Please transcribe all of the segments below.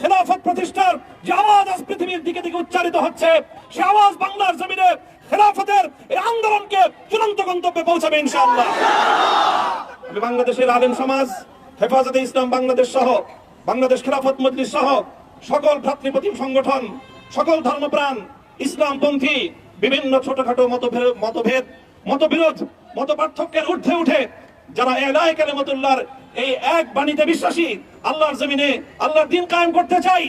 খেলাফত প্রতিষ্ঠার যে আওয়াজ আজ পৃথিবীর দিকে দিকে উচ্চারিত হচ্ছে, সে আওয়াজ বাংলার জমিনে খেলাফতের এই আন্দোলনকে চূড়ান্ত গন্তব্যে পৌঁছাবে ইনশাআল্লাহ। আমি বাংলাদেশের আলেম সমাজ, হেফাজতে ইসলাম বাংলাদেশ সহ, বাংলাদেশ খেলাফত মজলিস সহ, সকল ভ্রাতৃপ্রতিম সংগঠন, সকল ধর্মপ্রাণ, ইসলামপন্থী, বিভিন্ন ছোটখাটো মতভেদ মতভেদ, মতবিরোধ মত পার্থক্যের ঊর্ধ্বে উঠে, যারা এলাই কালেমতুল্লাহর এই এক বাণীতে বিশ্বাসী আল্লাহর জমিনে আল্লাহর দিন কায়েম করতে চাই।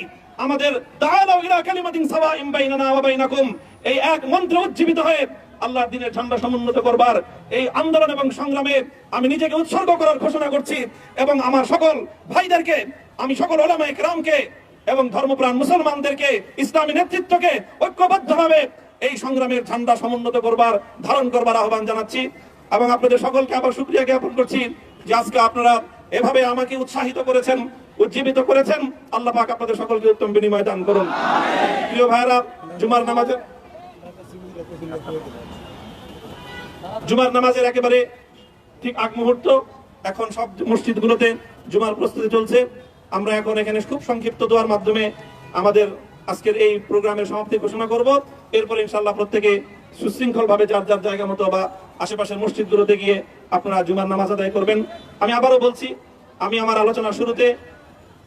আমাদের তাআলাউ ইলা কালিমাতিন সাওয়াইন বাইনানা ওয়া বাইনাকুম। এই এক মন্ত্র উজ্জীবিত হয়ে আল্লাহর দিনের ঝান্ডা সমুন্নত করবার এই আন্দোলন এবং সংগ্রামে আমি নিজেকে উৎসর্গ করার ঘোষণা করছি এবং আমার সকল ভাইদেরকে, আমি সকল ওলামায়ে কেরামকে এবং ধর্মপ্রাণ মুসলমানদেরকে, ইসলামী নেতৃত্বকে ঐক্যবদ্ধভাবে এই সংগ্রামের ঝান্ডা সমুন্নত করবার, ধারণ করবার আহ্বান জানাচ্ছি। এবং আপনাদের সকলকে আবার শুক্রিয়া জ্ঞাপন করছি যে আজকে আপনারা এভাবে আমাকে উৎসাহিত করেছেন, উজ্জীবিত করেছেন। আল্লাহ পাক আপনাদের সকলকে উত্তম বিনিময় দান করুন। প্রিয় ভাইরা জুমার নামাজের জুমার নামাজের একেবারে ঠিক আগ মুহূর্ত। এখন সব মসজিদগুলোতে জুমার প্রস্তুতি চলছে। আমরা এখন এখানে খুব সংক্ষিপ্ত দোয়ার মাধ্যমে আমাদের আজকের এই প্রোগ্রামের সমাপ্তি ঘোষণা করব। এরপরে ইনশাল্লাহ প্রত্যেকে সুশৃঙ্খল ভাবে যার যার জায়গা মতো বা আশেপাশের মসজিদগুলোতে গিয়ে আপনারা জুমার নামাজ আদায় করবেন। আমি আবারও বলছি আমি আমার আলোচনার শুরুতে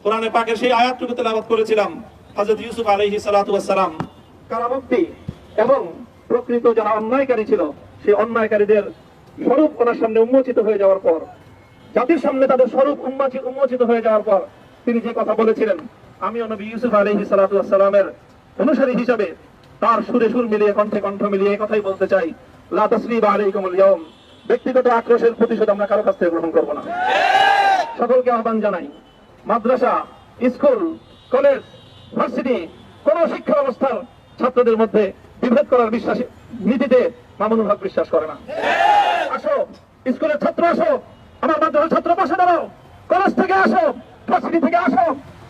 কোরআনে পাকের সেই আয়াতটুকু তেলাওয়াত করেছিলাম, হযরত ইউসুফ আলাইহিস সালাতু ওয়াস সালাম কারামুক্তি এবং প্রকৃত যারা অন্যায়কারী ছিল, সেই অন্যায়কারীদের স্বরূপ ওনার সামনে উন্মোচিত হয়ে যাওয়ার পর, জাতির সামনে তাদের স্বরূপ উন্মোচিত হয়ে যাওয়ার পর তিনি যে কথা বলেছিলেন, আমিও নবী ইউসুফ আলাইহিস সালাতু ওয়াস সালামের অনুসারী হিসাবে তার সুরে সুর মিলিয়ে, কণ্ঠে কণ্ঠ মিলিয়ে কথাই বলতে চাই, লা তাসরিবা আলাইকুমুল ইয়াউম। ব্যক্তিগত আক্রোশের প্রতিশোধ আমরা কারও কাছ থেকে গ্রহণ করব না। সকলকে আহ্বান জানাই। মাদ্রাসা স্কুল কলেজ ভার্সিটি কোন শিক্ষা ব্যবস্থার ছাত্রদের মধ্যে বিভেদ করার বিশ্বাস নীতিতে মামুনুল হক বিশ্বাস করে না। আসো স্কুলের ছাত্র আসো আমার মাদ্রাসার ছাত্র পাশে দাঁড়াও। কলেজ থেকে আসো ভার্সিটি থেকে আসো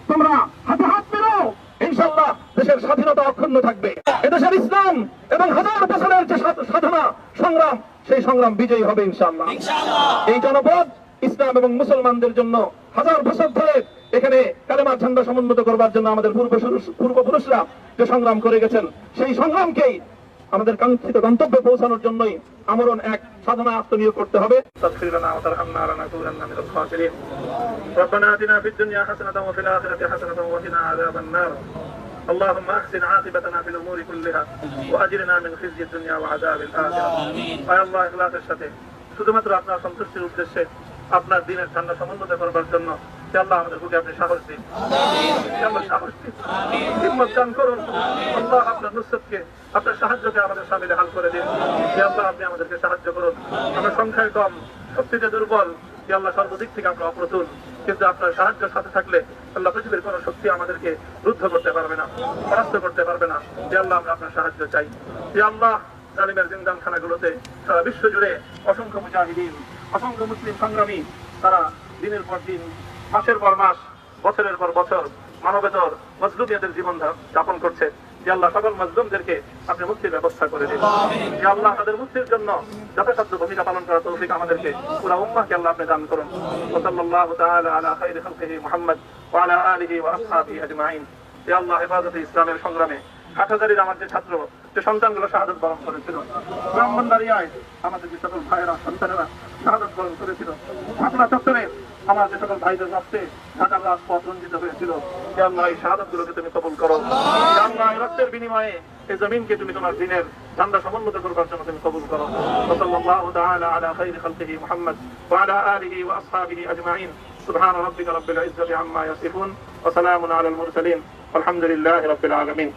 তোমরা হাতে হাত মেলাও। ইনশাল্লাহ দেশের স্বাধীনতা অক্ষুণ্ণ থাকবে। এদেশের ইসলাম এবং হাজার বছরের যে সাধনা সংগ্রাম সেই সংগ্রাম বিজয়ী হবে ইনশাল্লাহ এই জনপদ ইসলাম এবং মুসলমানদের জন্য হাজার বছর ধরে এখানে কালেমার ঝান্ডা সমুন্নত করবার জন্য আমাদের পূর্বপুরুষ- পূর্বপুরুষরা যে সংগ্রাম করে গেছেন সেই সংগ্রামকেই আমাদের কাঙ্ক্ষিত গন্তব্যে পৌঁছানোর জন্যই আমরণ এক সাধনা আত্মনিয়োগ করতে হবে তাগফির লানা ওয়া তারহামনা ওয়া লানাকুনান্না মিনাল খাসিরিন ربنا آتنا في الدنيا حسنة وفي الآخرة حسنة وقنا عذاب النار اللهم احسن عاقبتنا في الامور كلها واجرنا من خزي الدنيا وعذاب الاخره আয় আল্লাহ ইখলাসের সাথে শুধুমাত্র আপনার সন্তুষ্টির উদ্দেশ্যে আপনার দিনের ঠান্ডা সমুন্নত করবার জন্য অপ্রতুল। কিন্তু আপনার সাহায্যের সাথে থাকলে আল্লাহ পৃথিবীর কোন শক্তি আমাদেরকে রুদ্ধ করতে পারবে না, পরাস্ত করতে পারবে না। হে আল্লাহ আমরা আপনার সাহায্য চাই। হে আল্লাহ জালিমের জিন্দান খানাগুলোতে সারা বিশ্ব জুড়ে অসংখ্য মুজাহিদিন অসংখ্য মুসলিম সংগ্রামী তারা দিনের পর দিন, মাসের পর মাস, বছরের পর বছর, মানবেতর মজলুমিয়াদের জীবন যাপন করছে। যে আল্লাহ সকল মজলুমদেরকে আপনি মুক্তির ব্যবস্থা করে দিন যে আল্লাহ তাদের মুক্তির জন্য যথাসাধ্য ভূমিকা পালন করার তৌফিক আমাদেরকে পুরা উম্মাহকে আল্লাহ আপনি দান করুন। ওসল্লাল্লাহু তাআলা আলা খাইরি খালকিহি মুহাম্মদ ওয়া আলা আলিহি ওয়া আসহাবিহি আজমাইন। যে আল্লাহ হেফাজতে ইসলামের সংগ্রামে হাটহাজারির আমার যে ছাত্র, যে সন্তানগুলো শাহাদত বরণ করেছিল, ব্রাহ্মণবাড়িয়ায় আমাদের যে সকল ভাইয়েরা, সন্তানেরা শাহাদত বরণ করেছিল আপনার চত্বরে আমার যে সকল ভাইদের রক্তে ঢাকার রাজপথ রঞ্জিত হয়েছিল ইয়া আল্লাহ এই শাহাদাত গুলোকে তুমি কবুল করো ইয়া আল্লাহ এই রক্তের বিনিময়ে এই জমিনকে তুমি তোমার দিনের ঝান্ডা সমুন্নত করবার জন্য তুমি কবুল করো সাল্লাল্লাহু তাআলা আলা খাইরি খালকিহি মুহাম্মদ ওয়া আলা আলিহি ওয়া আসহাবিহি আজমাইন سبحان ربك رب العزة عما يصفون وسلام على المرسلين والحمد لله رب العالمين